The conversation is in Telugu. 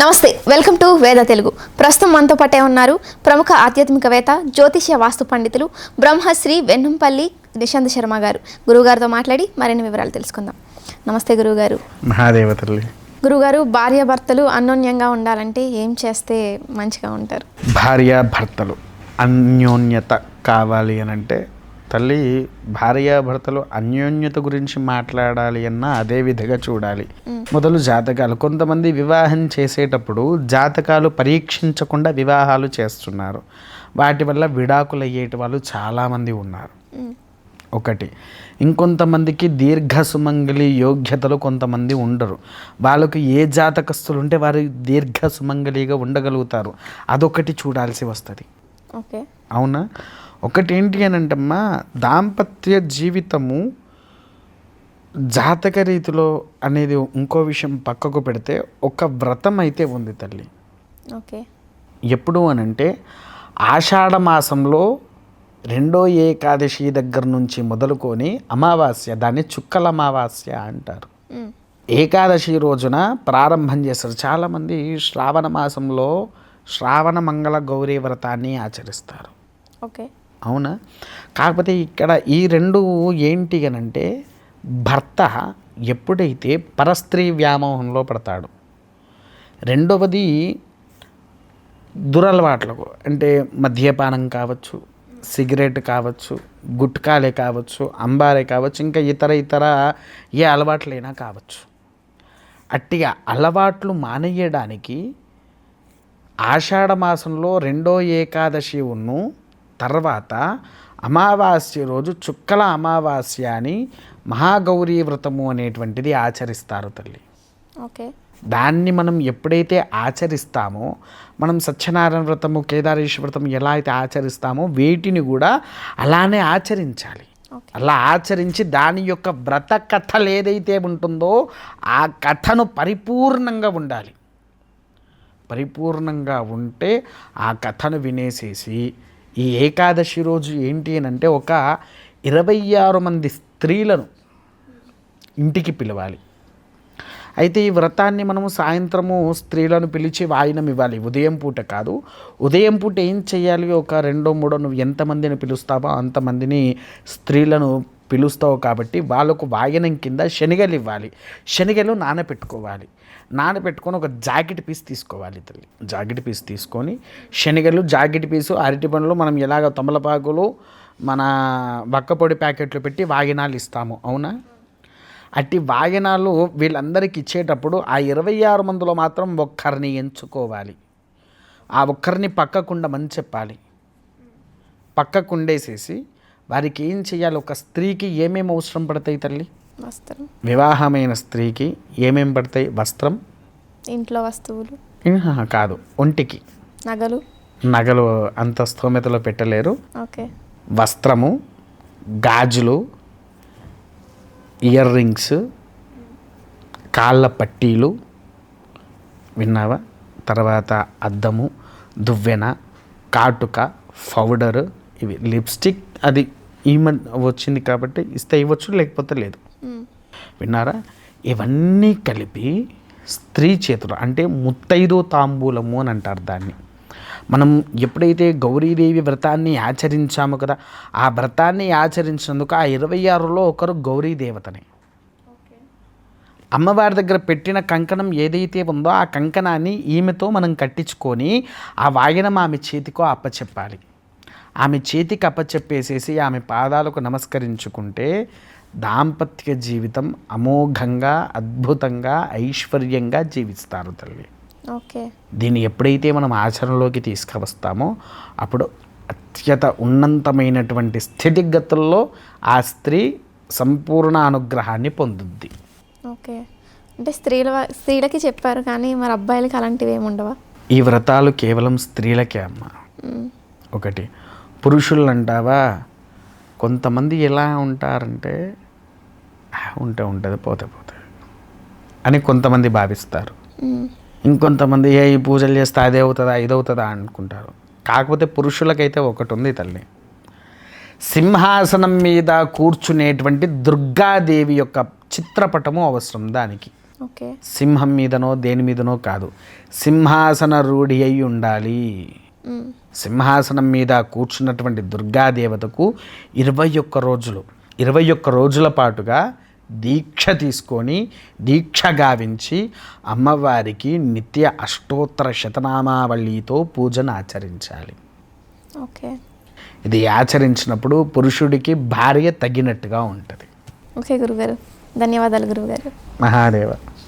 నమస్తే వెల్కమ్ టు వేద తెలుగు. ప్రస్తుతం మనతో పాటే ఉన్నారు ప్రముఖ ఆధ్యాత్మికవేత్త జ్యోతిష్య వాస్తు పండితులు బ్రహ్మశ్రీ వెన్నంపల్లి నిశాంత్ శర్మ గారు. గురువుగారితో మాట్లాడి మరిన్ని వివరాలు తెలుసుకుందాం. నమస్తే గురువుగారు. మహాదేవ తల్లి. గురువుగారు భార్యాభర్తలు అన్యోన్యంగా ఉండాలంటే ఏం చేస్తే మంచిగా ఉంటారు? భార్య భర్తలు అన్యోన్యత కావాలి అని అంటే తల్లి భార్యాభర్తలు అన్యోన్యత గురించి మాట్లాడాలి అన్నా అదే విధిగా చూడాలి. మొదలు జాతకాలు. కొంతమంది వివాహం చేసేటప్పుడు జాతకాలు పరీక్షించకుండా వివాహాలు చేస్తున్నారు. వాటి వల్ల విడాకులు అయ్యేటి వాళ్ళు చాలామంది ఉన్నారు. ఒకటి ఇంకొంతమందికి దీర్ఘ సుమంగళి యోగ్యతలు కొంతమంది ఉండరు. వాళ్ళకు ఏ జాతకస్తులు ఉంటే వారు దీర్ఘ సుమంగళిగా ఉండగలుగుతారు. అదొకటి చూడాల్సి వస్తుంది. ఓకే. అవునా? ఒకటి ఏంటి అని అంటమ్మా దాంపత్య జీవితము జాతక రీతిలో అనేది ఇంకో విషయం పక్కకు పెడితే ఒక వ్రతం అయితే ఉంది తల్లి. ఓకే. ఎప్పుడు అనంటే ఆషాఢ మాసంలో రెండో ఏకాదశి దగ్గర నుంచి మొదలుకొని అమావాస్య దాన్ని చుక్కల అమావాస్య అంటారు. ఏకాదశి రోజున ప్రారంభం చేస్తారు. చాలామంది శ్రావణ మాసంలో శ్రావణ మంగళ గౌరీ వ్రతాన్ని ఆచరిస్తారు. ఓకే. అవునా? కాకపోతే ఇక్కడ ఈ రెండు ఏంటి అనంటే భర్త ఎప్పుడైతే పరస్త్రీ వ్యామోహంలో పడతాడు రెండవది దురలవాట్లకు అంటే మద్యపానం కావచ్చు సిగరెట్ కావచ్చు గుట్కాలే కావచ్చు అంబారే కావచ్చు ఇంకా ఇతర ఇతర ఏ అలవాట్లైనా కావచ్చు. అట్టిగా అలవాట్లు మానేయడానికి ఆషాఢ మాసంలో రెండో ఏకాదశి ఉన్ను తర్వాత అమావాస్య రోజు చుక్కల అమావాస్య అని మహాగౌరీ వ్రతము అనేటువంటిది ఆచరిస్తారు తల్లి. ఓకే. దాన్ని మనం ఎప్పుడైతే ఆచరిస్తామో మనం సత్యనారాయణ వ్రతము కేదారేశ్వర వ్రతం ఎలా అయితే ఆచరిస్తామో వీటిని కూడా అలానే ఆచరించాలి. అలా ఆచరించి దాని యొక్క వ్రత కథలు ఏదైతే ఉంటుందో ఆ కథను పరిపూర్ణంగా ఉండాలి. పరిపూర్ణంగా ఉంటే ఆ కథను వినేసేసి ఈ ఏకాదశి రోజు ఏంటి అని అంటే ఒక ఇరవై ఆరు మంది స్త్రీలను ఇంటికి పిలవాలి. అయితే ఈ వ్రతాన్ని మనము సాయంత్రము స్త్రీలను పిలిచి వాయినం ఇవ్వాలి. ఉదయం పూట కాదు. ఉదయం పూట ఏం చేయాలి? ఒక రెండో మూడో నువ్వు ఎంతమందిని పిలుస్తావో అంతమందిని స్త్రీలను పిలుస్తావు కాబట్టి వాళ్ళకు వాయనం కింద శనగలు ఇవ్వాలి. శనగలు నానబెట్టుకోవాలి నానబెట్టుకొని ఒక జాకెట్ పీస్ తీసుకోవాలి తల్లి. జాకెట్ పీస్ తీసుకొని శనగలు జాకెట్ పీసు అరటి పండ్లు మనం ఎలాగ తమలపాకులు మన వక్కపొడి ప్యాకెట్లు పెట్టి వాగినాలు ఇస్తాము అవునా? అట్టి వాయనాలు వీళ్ళందరికీ ఇచ్చేటప్పుడు ఆ ఇరవై ఆరు మందిలో మాత్రం ఒక్కరిని ఎంచుకోవాలి. ఆ ఒక్కరిని పక్కకుండమని చెప్పాలి. పక్కకుండేసేసి వారికి ఏం చేయాలి ఒక స్త్రీకి ఏమేమి అవసరం పడతాయి తల్లి? వస్త్రం. వివాహమైన స్త్రీకి ఏమేం పడతాయి? వస్త్రం? ఇంట్లో వస్తువులు. కాదు. ఒంటికి. నగలు. నగలు అంత స్తోమతలో పెట్టలేరు. ఓకే. వస్త్రము గాజులు ఇయర్ రింగ్స్ కాళ్ళ పట్టీలు. విన్నావా? తర్వాత అద్దము దువ్వెన కాటుక పౌడర్ ఇవి లిప్స్టిక్ అది ఈ మధ్య వచ్చింది కాబట్టి ఇస్తే ఇవ్వచ్చు లేకపోతే లేదు. విన్నారా? ఇవన్నీ కలిపి స్త్రీ చేతులు అంటే ముత్తైదు తాంబూలము అని అంటారు దాన్ని. మనం ఎప్పుడైతే గౌరీదేవి వ్రతాన్ని ఆచరించామో కదా ఆ వ్రతాన్ని ఆచరించినందుకు ఆ ఇరవై ఆరులో ఒకరు గౌరీ దేవతనే అమ్మవారి దగ్గర పెట్టిన కంకణం ఏదైతే ఉందో ఆ కంకణాన్ని ఈమెతో మనం కట్టించుకొని ఆ వాయనం ఆమె చేతికో అప్పచెప్పాలి. ఆమె చేతికి అప్పచెప్పేసేసి ఆమె పాదాలకు నమస్కరించుకుంటే దాంపత్య జీవితం అమోఘంగా అద్భుతంగా ఐశ్వర్యంగా జీవిస్తారు తల్లి. ఓకే. దీన్ని ఎప్పుడైతే మనం ఆచరణలోకి తీసుకువస్తామో అప్పుడు అత్యత ఉన్నతమైనటువంటి స్థితిగతుల్లో ఆ స్త్రీ సంపూర్ణ అనుగ్రహాన్ని పొందుద్ది. ఓకే. అంటే స్త్రీల స్త్రీలకి చెప్పారు కానీ మరి అబ్బాయిలకి అలాంటివి ఏమి ఉండవా? ఈ వ్రతాలు కేవలం స్త్రీలకే అమ్మ. ఒకటి పురుషులు అంటావా కొంతమంది ఎలా ఉంటారంటే "ఆ, ఉంటే ఉంటుంది పోతే పోతే అని కొంతమంది భావిస్తారు. ఇంకొంతమంది ఏ ఈ పూజలు చేస్తే అదే అవుతుందా ఇది అవుతుందా? అనుకుంటారు. కాకపోతే పురుషులకైతే ఒకటి ఉంది తల్లి. సింహాసనం మీద కూర్చునేటువంటి దుర్గాదేవి యొక్క చిత్రపటము అవసరం దానికి. ఓకే. సింహం మీదనో దేని మీదనో కాదు. సింహాసన రూఢి అయి ఉండాలి. సింహాసనం మీద కూర్చున్నటువంటి దుర్గాదేవతకు ఇరవై ఒక్క రోజులు. ఇరవై ఒక్క రోజుల పాటుగా దీక్ష తీసుకొని దీక్ష గావించి అమ్మవారికి నిత్య అష్టోత్తర శతనామావళితో పూజను ఆచరించాలి. ఓకే. ఇది ఆచరించినప్పుడు పురుషుడికి భార్య తగినట్టుగా ఉంటుంది. ఓకే గురుగారు. ధన్యవాదాలు గురువుగారు మహాదేవ.